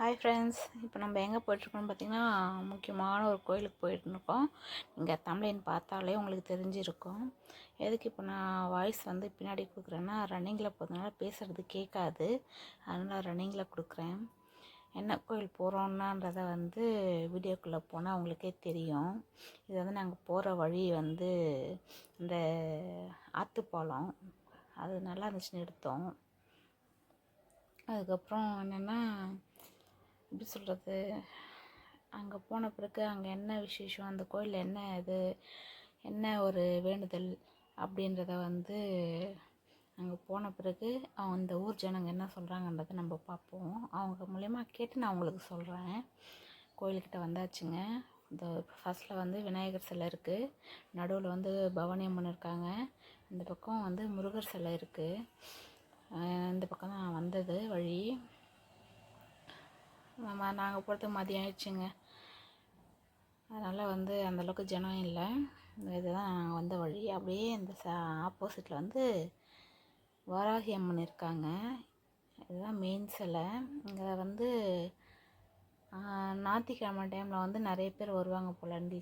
Hi friends இப்போ நம்ம எங்கே போயிட்டுருக்கோம்னு பார்த்தீங்கன்னா முக்கியமான ஒரு கோயிலுக்கு போயிட்டுருக்கோம். இங்கே தமிழின் பார்த்தாலே உங்களுக்கு தெரிஞ்சிருக்கும். எதுக்கு இப்போ நான் வாய்ஸ் வந்து பின்னாடி கொடுக்குறேன்னா ரன்னிங்கில் போகிறதுனால பேசுகிறது கேட்காது. அதனால் ரன்னிங்கில் கொடுக்குறேன். என்ன கோயில் போகிறோன்னான்றதை வந்து வீடியோக்குள்ளே போனால் அவங்களுக்கே தெரியும். இது வந்து நாங்கள் போகிற வழி வந்து இந்த ஆற்றுப்பாலம் அது நல்லா இருந்துச்சுன்னு எடுத்தோம். அதுக்கப்புறம் என்னென்னா எப்படி சொல்கிறது அங்கே போன பிறகு அங்கே என்ன விசேஷம்? அந்த கோயிலில் என்ன இது? என்ன ஒரு வேண்டுதல்? அப்படின்றத வந்து அங்கே போன பிறகு அவங்க அந்த ஊர் ஜனங்க என்ன சொல்கிறாங்கன்றதை நம்ம பார்ப்போம். அவங்க மூலயமா கேட்டு நான் உங்களுக்கு சொல்கிறேன் கோயில்கிட்ட வந்தாச்சுங்க. இந்த ஃபஸ்ட்டில் வந்து விநாயகர் சிலை இருக்குது நடுவில் வந்து பவானி அம்மன் இருக்காங்க. இந்த பக்கம் வந்து முருகர் சிலை இருக்குது இந்த பக்கம் தான் வந்தது வழி. நாங்கள் போகிறதுக்கு மதியம் ஆயிடுச்சுங்க. அதனால் வந்து அந்தளவுக்கு ஜனம் இல்லை. இதுதான் நாங்கள் வந்த வழி. அப்படியே இந்த ச ஆப்போசிட்டில் வந்து வராகி அம்மன் இருக்காங்க. இதுதான் மெயின் சிலை. இங்கே வந்து ஞாயிற்றுக்கிழமை டைமில் வந்து நிறைய பேர் வருவாங்க போலண்டி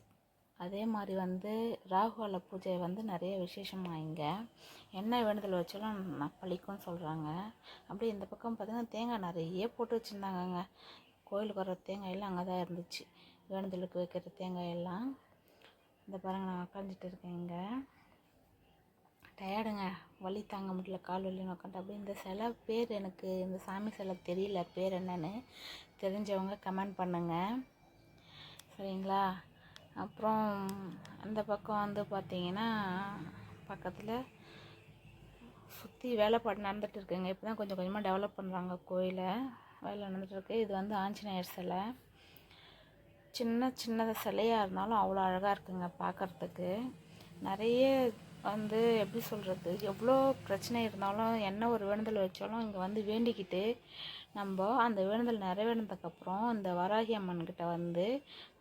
அதே மாதிரி வந்து ராகுகால பூஜை வந்து நிறைய விசேஷமாக இங்கே. என்ன வேண்டுதல் வச்சாலும் நான் பழிக்கும்னு சொல்கிறாங்க அப்படியே இந்த பக்கம் பார்த்திங்கன்னா தேங்காய் நிறைய போட்டு வச்சுருந்தாங்கங்க. கோயிலுக்கு வர தேங்காயெல்லாம் அங்கே தான் இருந்துச்சு. வேண்டுதலுக்கு வைக்கிற தேங்காயெல்லாம். இந்த பாருங்கள் நான் உட்காந்துட்டு இருக்கேன் இங்கே. டயர்டுங்க. வலி தாங்க முடியல கால் வலின்னு உட்காந்து அப்படியே இந்த சிலை பேர் எனக்கு இந்த சாமி சிலை தெரியல பேர் என்னன்னு தெரிஞ்சவங்க கமெண்ட் பண்ணுங்கள் சரிங்களா? அப்புறம் அந்த பக்கம் வந்து பார்த்திங்கன்னா பக்கத்தில் சுற்றி வேலைப்பாடு நடந்துகிட்டு இருக்குங்க. இப்போ தான் கொஞ்சம் கொஞ்சமாக டெவலப் பண்ணுறாங்க கோயிலை. வேலை நடந்துகிட்ருக்கு இது வந்து ஆஞ்சநேயர் சிலை. சின்ன சின்னதாக சிலையாக இருந்தாலும் அவ்வளோ அழகாக இருக்குங்க பார்க்குறதுக்கு நிறைய வந்து எப்படி சொல்கிறது எவ்வளோ பிரச்சனை இருந்தாலும் என்ன ஒரு வேண்டுதல் வச்சாலும் இங்கே வந்து வேண்டிக்கிட்டு நம்ம அந்த வேண்டுதல் நிறைவேறினதுக்கப்புறம் இந்த வராகி அம்மன்கிட்ட வந்து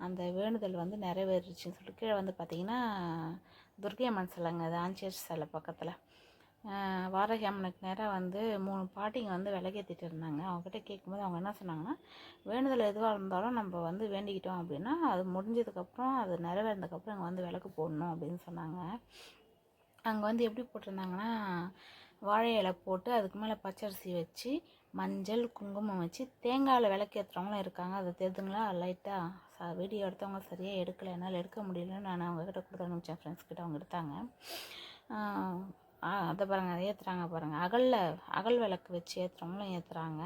அந்த வேண்டுதல் வந்து நிறைவேறிச்சுன்னு சொல்லிட்டு கீழே வந்து பார்த்திங்கன்னா துர்கை அம்மன் சிலைங்க. அது ஆஞ்சேர் சிலை பக்கத்தில். வாராகி அம்மனுக்கு நேராக வந்து மூணு பாட்டிங்க வந்து விளக்கேற்றிட்டு இருந்தாங்க. அவங்ககிட்ட கேட்கும்போது அவங்க என்ன சொன்னாங்கன்னா வேண்டுதல் எதுவாக இருந்தாலும் நம்ம வந்து வேண்டிக்கிட்டோம் அப்படின்னா அது முடிஞ்சதுக்கப்புறம் அது நிறைவேறதுக்கப்புறம் அங்கே வந்து விளக்கு போடணும் அப்படின்னு சொன்னாங்க. அங்கே வந்து எப்படி போட்டிருந்தாங்கன்னா வாழை இலை போட்டு அதுக்கு மேலே பச்சரிசி வச்சு மஞ்சள் குங்குமம் வச்சு தேங்காயில் விளக்கேற்றுறவங்களும் இருக்காங்க. அது தெரிதுங்களா லைட்டாக ச வீடியோ எடுத்தவங்க சரியாக எடுக்கலை. என்னால் எடுக்க முடியலன்னு நான் அவங்கக்கிட்ட கொடுத்து அனுப்பிச்சேன். ஃப்ரெண்ட்ஸ் கிட்ட அவங்க எடுத்தாங்க. அதை பாருங்கள் அதை ஏற்றுறாங்க பாருங்கள் அகலில் அகல் விளக்கு வச்சு ஏற்றுறவங்களும் ஏற்றுறாங்க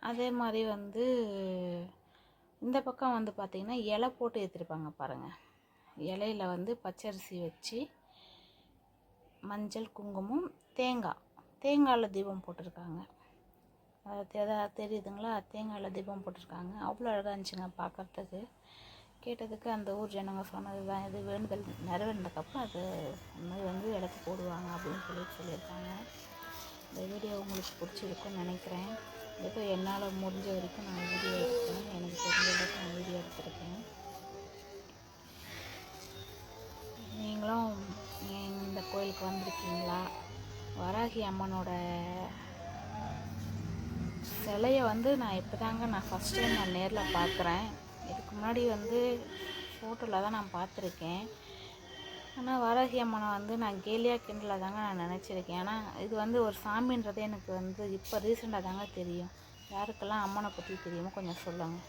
அதே மாதிரி வந்து இந்த பக்கம் வந்து பார்த்திங்கன்னா இலை போட்டு ஏற்றிருப்பாங்க பாருங்கள் இலையில் வந்து பச்சரிசி வச்சு மஞ்சள் குங்குமம் தேங்காய் தேங்காயில் தீபம் போட்டிருக்காங்க. அது தெரியுதுங்களா? தேங்காயில் தீபம் போட்டிருக்காங்க. அவ்வளோ அழகாக இருந்துச்சுங்க பார்க்குறதுக்கு கேட்டதுக்கு அந்த ஊர் ஜனங்க சொன்னது தான் இது வேண்டுதல் நிறைவேறினதுக்கப்புறம் அது அந்த மாதிரி வந்து விளக்கு போடுவாங்க அப்படின்னு சொல்லிட்டு சொல்லியிருக்காங்க. இந்த வீடியோ உங்களுக்கு பிடிச்சிருக்குன்னு நினைக்கிறேன். ஏதோ என்னால் முடிஞ்ச வரைக்கும் நான் வீடியோ எடுத்தேன் எனக்கு தெரிஞ்ச அளவுக்கு நான் வீடியோ எடுத்திருக்கேன். நீங்களும் இந்த கோயிலுக்கு வந்திருக்கீங்களா? வராகி அம்மனோட சிலையை வந்து நான் இப்போ தாங்க நான் ஃபஸ்ட் டைம் நான் நேரில் பார்க்குறேன் முன்னாடி வந்து ஃபோட்டோவில் தான் நான் பார்த்துருக்கேன். ஆனால் வாராகி அம்மனை வந்து நான் கேலியாக கிண்டல தாங்க நான் நினச்சிருக்கேன். ஆனால் இது வந்து ஒரு சாமின்றது எனக்கு வந்து இப்போ ரீசெண்டாக தாங்க தெரியும். யாருக்கெல்லாம் அம்மனை பற்றி தெரியுமோ கொஞ்சம் சொல்லுங்கள்